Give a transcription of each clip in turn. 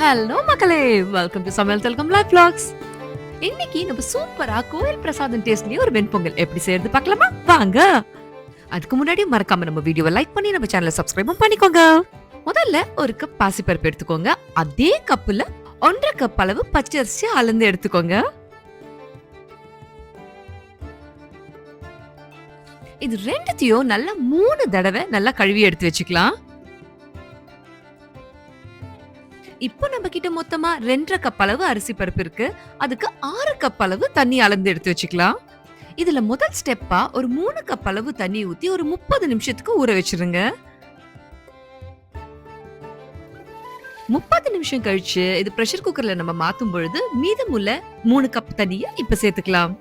Hello மக்களே. Welcome to சமையல் தெல்கம் life vlogs. இன்னைக்கு நம்ம சூப்பரா கோயில் பிரசாதம் டேஸ்ட்லயே ஒரு வெண்பொங்கல் எப்படி செய்யறது பார்க்கலாமா? வாங்க. அதுக்கு முன்னாடி மறக்காம நம்ம வீடியோவை லைக் பண்ணி நம்ம சேனலை சப்ஸ்கிரைபும் பண்ணிக்கோங்க. முதல்ல ஒரு கப் பாசிப்பருப்பு எடுத்துக்கோங்க. அதே கப்புல ஒன்றரை கப் அளவு பச்சரிசி அளந்து எடுத்துக்கோங்க. இது ரெண்டுத்தையும் நல்லா மூணு தடவை நல்லா கழுவி எடுத்து வச்சுக்கலாம். இப்போ நம்ம கிட்ட மொத்தமா ரெண்டரை கப் அளவு அரிசி பருப்பு இருக்கு. அதுக்கு ஆறு கப் அளவு தண்ணி அளந்து எடுத்து வச்சுக்கலாம். இதுல முதல் ஸ்டெப்பா ஒரு மூணு கப் அளவு தண்ணி ஊத்தி ஒரு முப்பது நிமிஷத்துக்கு ஊற வச்சிருங்க. முப்பது நிமிஷம் கழிச்சு இது பிரஷர் குக்கர்ல நம்ம மாத்தும் பொழுது மீதமுள்ள மூணு கப் தண்ணிய இப்ப சேர்த்துக்கலாம்.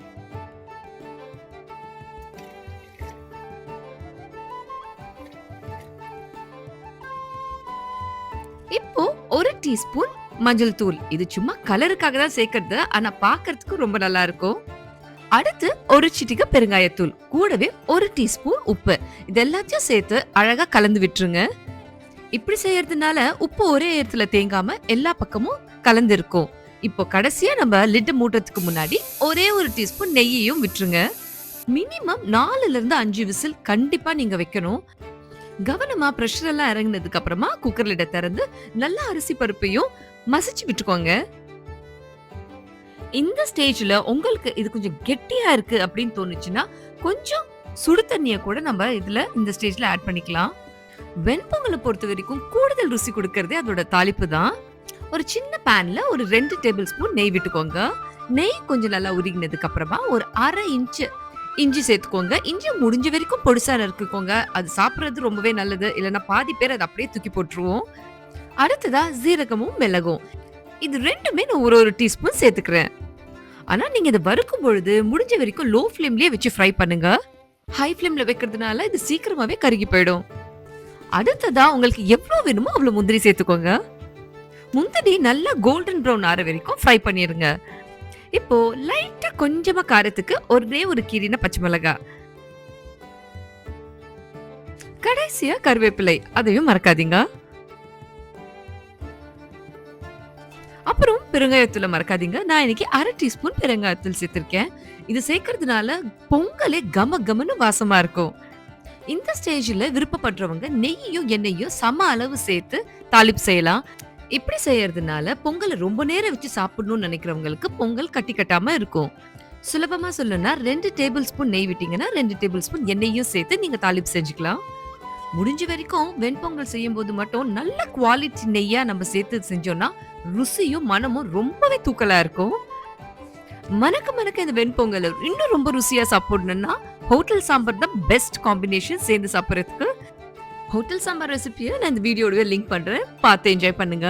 இப்போ ஒரு டீஸ்பூன் மஞ்சள் தூள். இது சும்மா கலருக்காக தான் சேர்க்கறது ஆனா பார்க்கிறதுக்கு ரொம்ப நல்லா இருக்கும். அடுத்து ஒரு சிட்டிக பெருங்காயத்தூள் கூடவே ஒரு டீஸ்பூன் உப்பு. இது எல்லாத்தையும் சேர்த்து அழகா கலந்து விட்டுருங்க. இப்படி செய்யறதுனால உப்பு ஒரே இடத்துல தேங்காம எல்லா பக்கமும் கலந்து இருக்கும் இப்போ கடைசியா நம்ம லிட்டு மூட்டத்துக்கு முன்னாடி ஒரே ஒரு டீஸ்பூன் நெய்யையும் விட்டுருங்க. மினிமம் நாலுல இருந்து அஞ்சு விசில் கண்டிப்பா நீங்க வைக்கணும். கவனமா ப்ரெஷர் எல்லாம் இறங்கினதுக்கு அப்புறமா குக்கர் திறந்து நல்ல அரிசி பருப்பையும் மசிச்சு விட்டுக்கோங்க. இந்த ஸ்டேஜ்ல உங்களுக்கு இது கொஞ்சம் கெட்டியா இருக்கு அப்படின்னு தோணுச்சுன்னா கொஞ்சம் சுடு தண்ணிய கூட நம்ம இதுல இந்த ஸ்டேஜ்ல ஆட் பண்ணிக்கலாம். வெண்பொங்கலை பொறுத்த வரைக்கும் கூடுதல் ருசி கொடுக்கறதே அதோட தாளிப்பு தான். ஒரு சின்ன பேன்ல ஒரு ரெண்டு டேபிள் ஸ்பூன் நெய் விட்டுக்கோங்க. நெய் கொஞ்சம் நல்லா உருகினதுக்கு அப்புறமா ஒரு அரை இன்ச்சு இஞ்சி சேர்த்துக்கோங்க. இஞ்சி முடிஞ்ச வரைக்கும் பொடிசா நறுக்குக்கோங்க அது சாப்பிட்றது ரொம்பவே நல்லது. இல்லைன்னா பாதி பேர் அதை அப்படியே தூக்கி போட்டுருவோம். அடுத்ததா சீரகமும் மிளகும். இது ரெண்டுமே நான் ஒரு ஒரு டீஸ்பூன் சேர்த்துக்கிறேன். ஆனால் நீங்கள் இதை வறுக்கும் பொழுது முடிஞ்ச வரைக்கும் லோ ஃப்ளேம்லேயே வச்சு ஃப்ரை பண்ணுங்க. ஹை ஃப்ளேமில் வைக்கிறதுனால இது சீக்கிரமாகவே கருகி போயிடும். அடுத்ததா உங்களுக்கு எவ்வளோ வேணுமோ அவ்வளோ முந்திரி சேர்த்துக்கோங்க. முந்திரி நல்லா கோல்டன் ப்ரௌன் ஆற வரைக்கும் ஃப்ரை பண்ணிடுங்க இப்போ லைட்டா கொஞ்சமா காரத்துக்கு ஒரே ஒரு கீரின பச்சை மிளகாய் கடைசியா கருவேப்பிலை. அதையும் மறக்காதீங்க. அப்புறம் பெருங்காயத்தூளை மறக்காதீங்க. நான் இன்னைக்கு அரை டீஸ்பூன் பெருங்காயத்தூள் சேர்த்திருக்கேன். இது சேர்க்கறதுனால பொங்கலே கம கமன்னு வாசமா இருக்கும். இந்த ஸ்டேஜ்ல விருப்பப்படுறவங்க நெய்யும் எண்ணெயும் சம அளவு சேர்த்து தாளிப்பு செய்யலாம். இப்படி செய்யறதுனால பொங்கலை ரொம்ப நேரம் வச்சு சாப்பிடணும்னு நினைக்கிறவங்களுக்கு பொங்கல் கட்டி கட்டாம இருக்கும். சுலபமா சொல்லணும்னா ரெண்டு டேபிள் ஸ்பூன் நெய் விட்டீங்கன்னா ரெண்டு டேபிள் ஸ்பூன் எண்ணெயும் சேர்த்து நீங்க தாளிப்பு செஞ்சுக்கலாம். முடிஞ்ச வரைக்கும் வெண்பொங்கல் செய்யும் போது மட்டும் நல்ல குவாலிட்டி நெய்யா நம்ம சேர்த்து செஞ்சோம்னா ருசியும் மனமும் ரொம்பவே தூக்கலா இருக்கும். மணக்க மணக்க இந்த வெண்பொங்கல் இன்னும் ரொம்ப ருசியா சாப்பிடணும்னா ஹோட்டல் சாம்பார் தான் பெஸ்ட் காம்பினேஷன் சேர்ந்து சாப்பிட்றதுக்கு ஹோட்டல் சாம்பார் ரெசிபியை நான் இந்த வீடியோடவே லிங்க் பண்ணுறேன் பார்த்து என்ஜாய் பண்ணுங்க.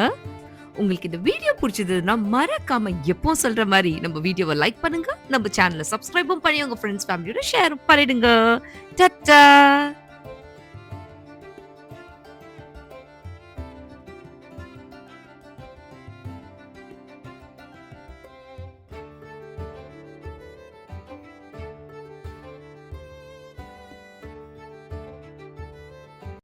உங்களுக்கு இந்த வீடியோ பிடிச்சதுன்னா மறக்காம எப்போ சொல்ற மாதிரி நம்ம வீடியோவை லைக் பண்ணுங்க. நம்ம சேனலை சப்ஸ்கிரைபும் பண்ணி உங்க ஃப்ரெண்ட்ஸ் ஃபேமிலியோட ஷேர் பண்ணிடுங்க. டட்டா